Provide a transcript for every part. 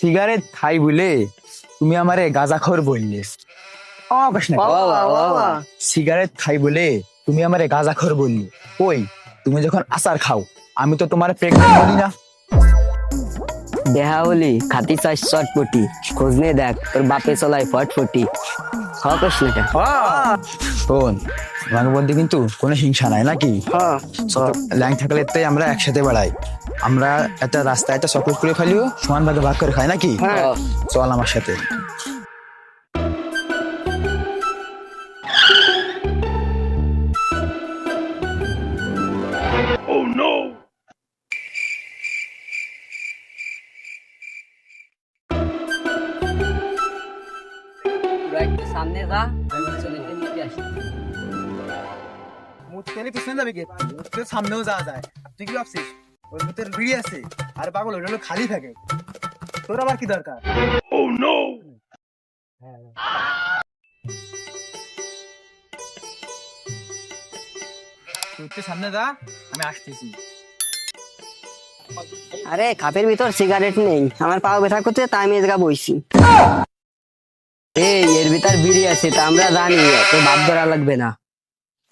Cigarette খাই বলে তুমি আমারে গাঁজাখোর বললে। সিগারেট খাই বলে তুমি আমারে গাঁজাখোর বললি। ওই তুমি যখন আচার খাও আমি তো তোমার প্রেগনেন্ট বলি না। দেহা হলি খাতি চাষ চটপটি খোঁজ নে দেখ তোর বাপে চলাই ফটফটি শোন আমার মধ্যে কিন্তু কোনো হিংসা নাই নাকি? ল্যাং থাকলে তাই আমরা একসাথে বেড়াই আমরা একটা রাস্তায় একটা চকলেট করে ফেলিও সমান ভাগে ভাগ করে খাই নাকি? হ্যাঁ। চল আমার সাথে। সামনে যা আসি। মুতকালি পিছনে যাবে মুতকে সামনেও যাওয়া যায়। তুই কি ভাবছিস? ওর ভিতরে বিড়ি আছে আর পাগল ওটা হলো খালি থাকে। তোর আবার কি দরকার? তুই সামনে যা আমি আসতেছি। আরে কাপের ভিতর সিগারেট নেই। আমার পা ব্যথা করতে তাই আমি জায়গা বইছি। এই এর ভিতর বিড়ি আছে তা আমরা জানি তো বাপ ধরা লাগবে না।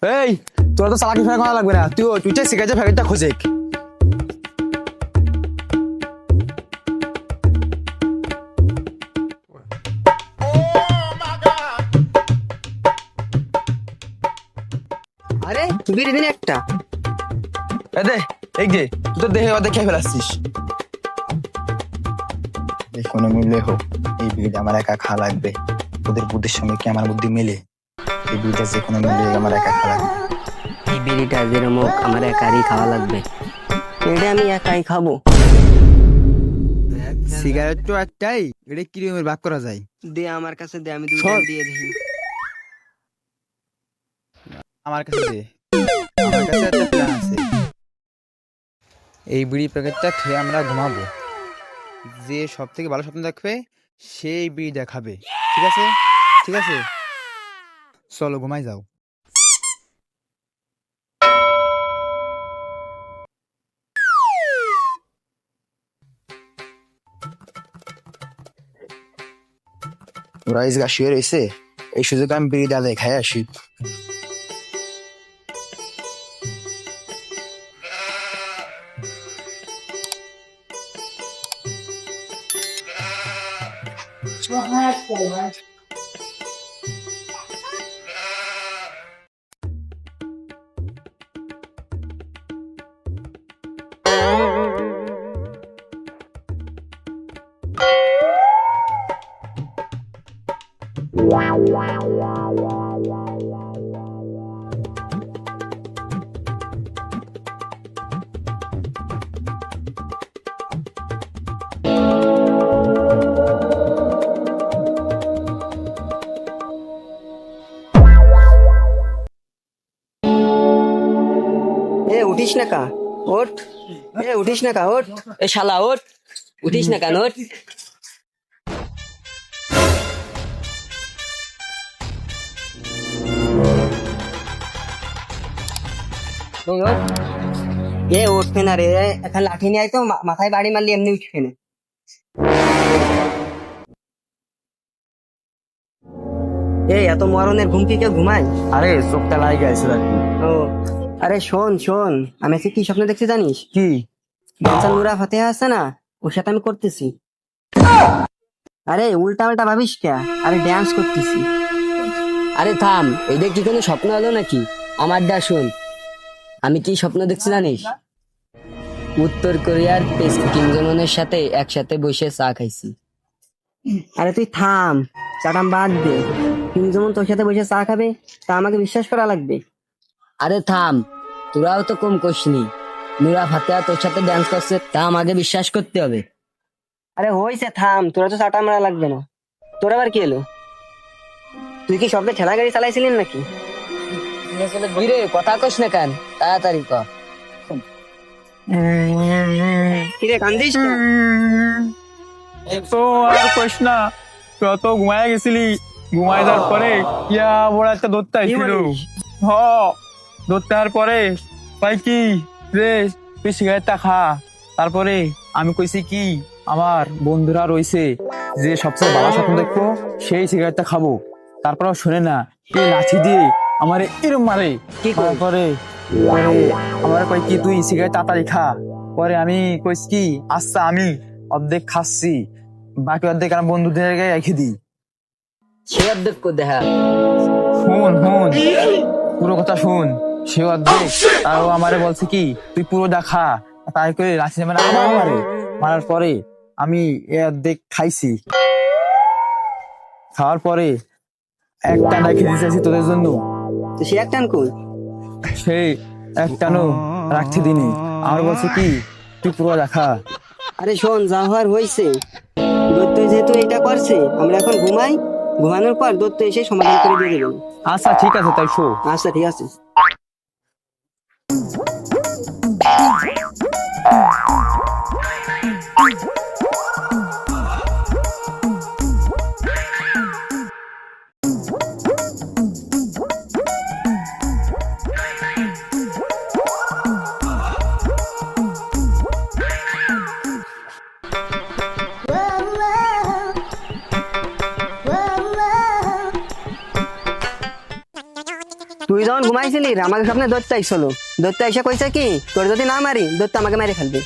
এই তোরা তো চালাকি ফেলা করা লাগবে না। তুই তুই সিগারেটের প্যাকেটটা খোঁজে। বিড়ি দিন একটা। এ দে এই যে তুই তো দেহে অর্ধেক খেয়ে ফেলাচ্ছিস। কোনো মূল্যে হোক এই বিড়িটা আমার একা খাওয়া লাগবে। ওদের বুদ্ধির সঙ্গে কি আমার বুদ্ধি মিলে? এই বিড়িটা যে কোনো মূল্যে আমার একা খাওয়া লাগবে। এই বিড়িটা যেরকম হোক আমার একারই খাওয়া লাগবে। এটা আমি একাই খাব। সিগারেট তো একটাই এটা কিরকমের ভাগ করা যায়? দে আমার কাছে দে আমি দুইটা দিয়ে দিই। আমার কাছে দে। এই বিড়ি প্যাকেটটা খেয়ে আমরা ঘুমাবো। যে সব থেকে ভালো স্বপ্ন দেখবে, সেই বিড়ি দেখাবে। ঠিক আছে? ঠিক আছে? চলো, ঘুমাই যাও। এই শুয়ে রয়েছে। এই সুযোগে আমি বিড়ি দাদা খাই আসি। Wow, wow, wow. উঠিস না কা ওঠ এ উঠিস না কা ওঠ এ শালা ওঠ উঠিস না কেন ওঠ এই ওঠ। এ উঠবে না রে এখন লাঠি নিয়ে আয় তো মা- মাথায় বাড়ি মারলি এমনি উঠবে না এই এত মরণের ঘুম কি কেউ ঘুমায় আরে চোখটা লাই গেছে আর কি ও আরে শোন শোন আমি আজকে কি স্বপ্ন দেখছি জানিস? কি? বাচ্চা নুরা ফাতেহা আছে না ওর সাথে আমি করতেছি। আরে উল্টা উল্টা ভাবিস কে? আরে ড্যান্স করতেছি। আরে থাম এটা কি কোনো স্বপ্ন হলো নাকি? আমার ডা শোন আমি কি স্বপ্ন দেখছি জানিস? উত্তর কোরিয়ার পেস কিম জমনের সাথে একসাথে বসে চা খাইছি। আরে তুই থাম চাটাম বাদ দে। কিম জমন তোর সাথে বসে চা খাবে তা আমাকে বিশ্বাস করা লাগবে। আরে থাম তোরাও তো কম করিসনি। নুরা ফাতেহা তোর সাথে ড্যান্স করছে তা আমাকে বিশ্বাস করতে হবে। আরে হইছে থাম তোরা তো চাটা মারা লাগবে না। তোর আবার কি এলো তুই কি সবে ঠেলা গাড়ি চালাইছিলেন নাকি? ঘিরে কথা কস না কেন তাড়াতাড়ি ক। কিরে কান্দিস কেন? তো আর কইস না তুই তো ঘুমায় গেছিলি। ঘুমায় যাওয়ার পরে ইয়া বড় একটা দত্তা আইছিল। বলিস? হ। দত্তা আর পরে ভাই কি রে তুই সিগারেটটা খা। তারপরে আমি কইছি কি আমার বন্ধুরা রয়েছে যে সবচেয়ে ভালো স্বপ্ন দেখব সেই সিগারেটটা খাব। তারপরেও শোনে না এই লাঠি দিয়ে আমার এরম মারে। কি? তারপরে পরে আমার কয় কি তুই সিগারেট তাড়াতাড়ি খা। পরে আমি কইছি কি আচ্ছা আমি অর্ধেক খাচ্ছি বাকি অর্ধেক আমার বন্ধুদের রেখে দিই। সে অর্ধেক করে দেখা শুন শুন পুরো কথা শুন। সে অর্ধেক তাও আমারে বলছে কি তুই পুরো দেখা তাই করে লাঠি মানে আবার মারে মারার পরে আমি এ অর্ধেক খাইছি। খাওয়ার পরে একটা রেখে দিতেছি তোদের জন্য। তো সে একটা কই? সেই একটানো রাখতে দিনি আমার বলছে কি তুই পুরো দেখা আরে শোন যা হওয়ার হয়েছে দত্ত যেহেতু এটা করছে আমরা এখন ঘুমাই। ঘুমানোর পর দত্ত এসে সমাধান করে দিয়ে দেবেন আচ্ছা ঠিক আছে তাই শো। আচ্ছা ঠিক আছে। তুই যখন ঘুমাইছিলি আমাকে স্বপ্নে দত্ত আইসলো। দত্ত এসে কইছে কি তোর যদি না মারি দত্ত আমাকে মেরে ফেলবে।